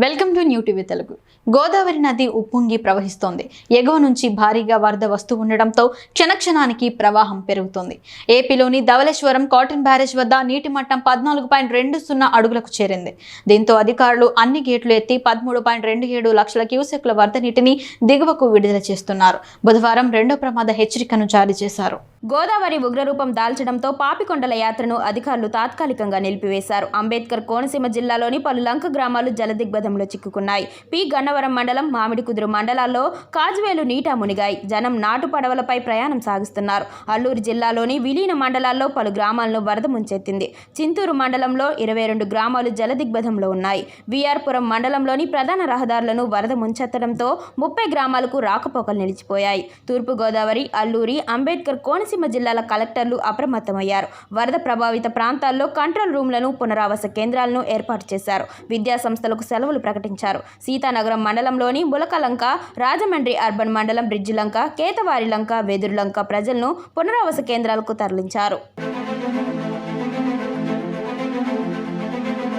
Welcome to new TV Telugu. Godavari నది ఉప్పొంగి ప్రవహిస్తోంది. ఎగువ నుంచి భారీగా వరద వస్తూ ఉండడంతో క్షణక్షణానికి ప్రవాహం పెరుగుతోంది. ఏపీలోని ధవళేశ్వరం కాటన్ బ్యారేజ్ వద్ద నీటి మట్టం పద్నాలుగు పాయింట్ రెండు సున్నా అడుగులకు చేరింది. దీంతో అధికారులు అన్ని గేట్లు ఎత్తి పదమూడు పాయింట్ రెండు ఏడు లక్షల క్యూసెక్ల వరద నీటిని దిగువకు విడుదల చేస్తున్నారు. బుధవారం రెండో ప్రమాద హెచ్చరికను జారీ చేశారు. గోదావరి ఉగ్రరూపం దాల్చడంతో పాపికొండల యాత్రను అధికారులు తాత్కాలికంగా నిలిపివేశారు. అంబేద్కర్ కోనసీమ జిల్లాలోని పలు లంక గ్రామాలు జలదిగ్బంధంలో చిక్కుకున్నాయి. పి. గన్నవరం మండలం మామిడి కుదురు మండలాల్లో కాజ్వేలు నీటా మునిగాయి. జనం నాటు పడవలపై ప్రయాణం సాగిస్తున్నారు. అల్లూరు జిల్లాలోని విలీన మండలాల్లో పలు గ్రామాలను వరద ముంచెత్తింది. చింతూరు మండలంలో ఇరవై రెండు గ్రామాలు జలదిగ్బంధంలో ఉన్నాయి. విఆర్పురం మండలంలోని ప్రధాన రహదారులను వరద ముంచెత్తడంతో ముప్పై గ్రామాలకు రాకపోకలు నిలిచిపోయాయి. తూర్పుగోదావరి అల్లూరి అంబేద్కర్ కోనసీమ జిల్లాల కలెక్టర్లు అప్రమత్తమయ్యారు. వరద ప్రభావిత ప్రాంతాల్లో కంట్రోల్ రూమ్లను పునరావాస కేంద్రాలను ఏర్పాటు చేశారు. విద్యా సంస్థలకు సెలవులు ప్రకటించారు. సీతానగరం మండలంలోని బులకలంక రాజమండ్రి అర్బన్ మండలం బ్రిడ్జి లంక కేతవారి లంక వెదురులంక ప్రజలను పునరావాస కేంద్రాలకు తరలించారు.